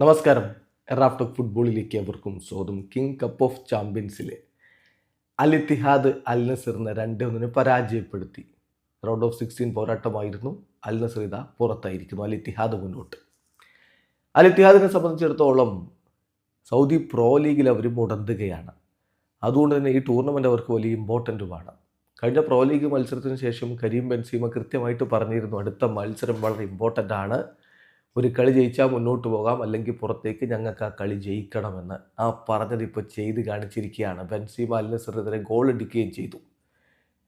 നമസ്കാരം. റാഫ്റ്റോക്ക് ഫുട്ബോളിലേക്ക് അവർക്കും സ്വാഗതം. കിങ് കപ്പ് ഓഫ് ചാമ്പ്യൻസിലെ അൽ ഇത്തിഹാദ് അൽ നസറിനെ രണ്ട് ഒന്നിനെ പരാജയപ്പെടുത്തി. റൗണ്ട് ഓഫ് സിക്സ്റ്റീൻ പോരാട്ടമായിരുന്നു. അൽ നസർ ഇതാ പുറത്തായിരിക്കുന്നു അൽ ഇത്തിഹാദ് മുന്നോട്ട്. അൽ ഇത്തിഹാദിനെ സംബന്ധിച്ചിടത്തോളം സൗദി പ്രോ ലീഗിൽ അവർ മുടന്തുകയാണ്. അതുകൊണ്ട് തന്നെ ഈ ടൂർണമെന്റ് അവർക്ക് വലിയ ഇമ്പോർട്ടന്റുമാണ് കഴിഞ്ഞ പ്രോ ലീഗ് മത്സരത്തിന് ശേഷം കരീം ബെൻസീമ കൃത്യമായിട്ട് പറഞ്ഞിരുന്നു അടുത്ത മത്സരം വളരെ ഇമ്പോർട്ടന്റ് ആണ്. ഒരു കളി ജയിച്ചാൽ മുന്നോട്ട് പോകാം അല്ലെങ്കിൽ പുറത്തേക്ക് ഞങ്ങൾക്ക് ആ കളി ജയിക്കണമെന്ന് ആ പറഞ്ഞത് ഇപ്പോൾ ചെയ്ത് കാണിച്ചിരിക്കുകയാണ്. ബെൻസീമ അൽ നസറിനെതിരെ ഗോൾ അടിക്കുകയും ചെയ്തു.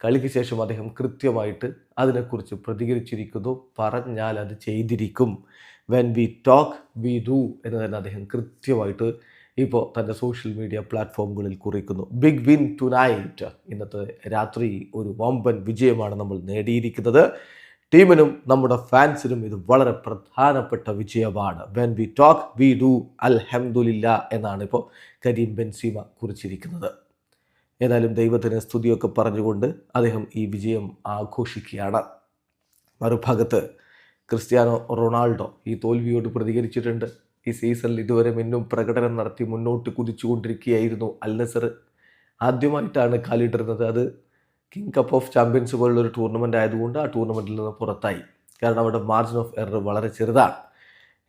കളിക്ക് ശേഷം അദ്ദേഹം കൃത്യമായിട്ട് അതിനെക്കുറിച്ച് പ്രതികരിച്ചിരിക്കുന്നു. പറഞ്ഞാൽ അത് ചെയ്തിരിക്കും. When we talk we do എന്ന് തന്നെ അദ്ദേഹം കൃത്യമായിട്ട് ഇപ്പോൾ തന്റെ സോഷ്യൽ മീഡിയ പ്ലാറ്റ്ഫോമുകളിൽ കുറിക്കുന്നു. ബിഗ് വിൻ ടു നൈറ്റ് ഇന്നത്തെ രാത്രി ഒരു വമ്പൻ വിജയമാണ് നമ്മൾ നേടിയിരിക്കുന്നത്. ടീമിനും നമ്മുടെ ഫാൻസിനും ഇത് വളരെ പ്രധാനപ്പെട്ട വിജയമാണ്. When we talk we do അൽഹംദുലില്ല എന്നാണ് ഇപ്പോൾ കരീം ബെൻസീമ കുറിച്ചിരിക്കുന്നത്. ഏതായാലും ദൈവത്തിന് സ്തുതിയൊക്കെ പറഞ്ഞുകൊണ്ട് അദ്ദേഹം ഈ വിജയം ആഘോഷിക്കുകയാണ്. മറുഭാഗത്ത് ക്രിസ്ത്യാനോ റൊണാൾഡോ ഈ തോൽവിയോട് പ്രതികരിച്ചിട്ടുണ്ട്. ഈ സീസണിൽ ഇതുവരെ മിന്നും പ്രകടനം നടത്തി മുന്നോട്ട് കുതിച്ചുകൊണ്ടിരിക്കുകയായിരുന്നു അൽ നസർ ആദ്യമായിട്ടാണ് കാലിട്ടിരുന്നത് അത് കിങ് കപ്പ് ഓഫ് ചാമ്പ്യൻസ് പോലുള്ള ഒരു ടൂർണമെന്റ് ആയതുകൊണ്ട് ആ ടൂർണമെന്റിൽ നിന്ന് പുറത്തായി. കാരണം അവിടെ മാർജിൻ ഓഫ് എറർ വളരെ ചെറുതാണ്.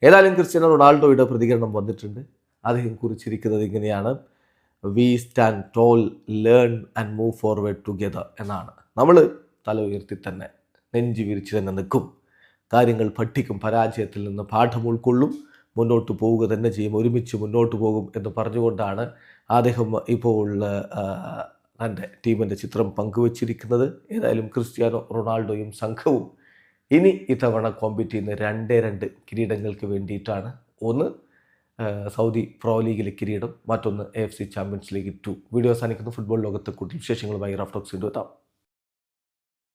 ഏതായാലും ക്രിസ്ത്യാനോ റൊണാൾഡോയുടെ പ്രതികരണം വന്നിട്ടുണ്ട്. അദ്ദേഹം കുറിച്ചിരിക്കുന്നത് ഇങ്ങനെയാണ്. We stand tall learn and move forward together എന്നാണ്. നമ്മൾ തല ഉയർത്തി തന്നെ നെഞ്ചു വിരിച്ചു തന്നെ നിൽക്കും. കാര്യങ്ങൾ പഠിക്കും പരാജയത്തിൽ നിന്ന് പാഠം ഉൾക്കൊള്ളും മുന്നോട്ട് പോവുക തന്നെ ചെയ്യും ഒരുമിച്ച് മുന്നോട്ട് പോകും എന്ന് പറഞ്ഞുകൊണ്ടാണ് അദ്ദേഹം ഇപ്പോൾ തന്റെ ടീമിന്റെ ചിത്രം പങ്കുവച്ചിരിക്കുന്നത് ഏതായാലും ക്രിസ്ത്യാനോ റൊണാൾഡോയും സംഘവും. ഇനി ഇത്തവണ കോമ്പീറ്റ് ചെയ്യുന്ന രണ്ടേ രണ്ട് കിരീടങ്ങൾക്ക് വേണ്ടിയിട്ടാണ് ഒന്ന് സൗദി പ്രോ ലീഗിലെ കിരീടം മറ്റൊന്ന് F C champions league two video അവസാനിക്കുന്ന. ഫുട്ബോൾ ലോകത്തെ കൂടുതൽ വിശേഷങ്ങളുമായി റഫ്റ്റോക്സിന്റെ എത്താം.